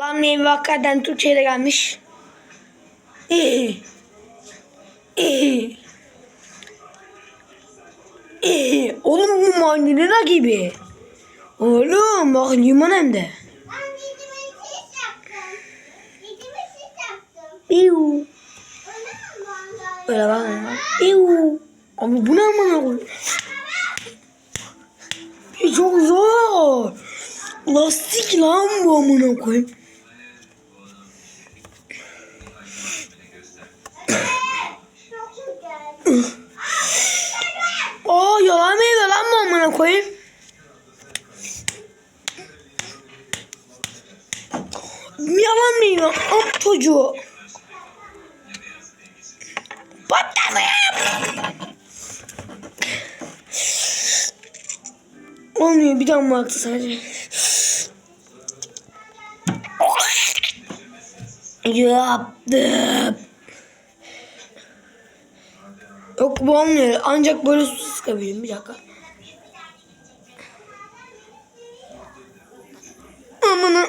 Lan meyve hakikaten Türkçe'ye gelmiş. İyi. İyi. Oğlum bu mandalina gibi. Oğlum bak limon hem de. İyu. Öyle bak. İyu. Abi bu ne amına koyayım? Çok zor. Lastik lan bu amına koyayım. Aa yalan meyve lan bu amına koyayım. Yalan meyve. Am çocuğu. Patlamıyor. Olmuyor bir damla aktı sadece. Yaptım. Yok bu olmuyor. Ancak böyle su sıkabilirim. Bir dakika. Amına.